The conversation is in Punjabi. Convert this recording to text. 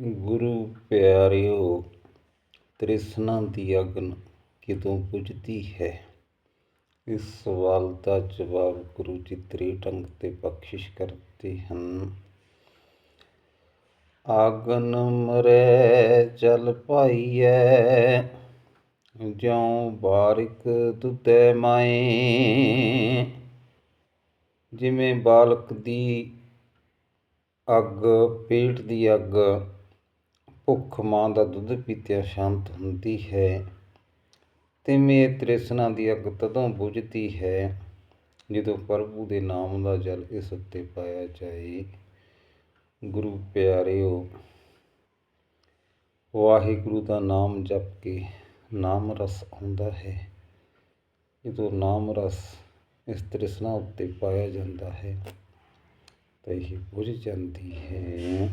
ਗੁਰੂ ਪਿਆਰਿਓ, ਤ੍ਰਿਸ਼ਨਾ ਦੀ ਅਗਨ ਕਿਦੋਂ ਬੁਝਦੀ ਹੈ? ਇਸ ਸਵਾਲ ਦਾ ਜਵਾਬ ਗੁਰੂ ਜੀ ਤ੍ਰੇ ਢੰਗ ਤੇ ਬਖਸ਼ਿਸ਼ ਕਰਦੇ ਹਨ। ਆਗਨ ਮਰੈ, ਜਲ ਪਾਈਐ, ਜਿਉ ਬਾਰਿਕ ਦੁਧੈ ਮਾਏ। ਜਿਵੇਂ ਬਾਲਕ ਦੀ ਅੱਗ, ਪੇਟ ਦੀ ਅੱਗ ਭੁੱਖ ਮਾਂ ਦਾ ਦੁੱਧ ਪੀਤਿਆਂ ਸ਼ਾਂਤ ਹੁੰਦੀ ਹੈ ਤਿਵੇਂ ਇਹ ਤ੍ਰਿਸ਼ਨਾ ਦੀ ਅੱਗ ਤਦੋਂ ਬੁਝਦੀ ਹੈ, ਜਦੋਂ ਪ੍ਰਭੂ ਦੇ ਨਾਮ ਦਾ ਜਲ ਇਸ ਉੱਤੇ ਪਾਇਆ ਜਾਏ। ਗੁਰੂ ਪਿਆਰਿਓ, ਵਾਹਿਗੁਰੂ ਦਾ ਨਾਮ ਜਪ ਕੇ ਨਾਮ ਰਸ ਆਉਂਦਾ ਹੈ। ਜਦੋਂ ਨਾਮ ਰਸ ਇਸ ਤ੍ਰਿਸ਼ਨਾ ਉੱਤੇ ਪਾਇਆ ਜਾਂਦਾ ਹੈ, ਤਾਂ ਇਹ ਬੁਝ ਜਾਂਦੀ ਹੈ।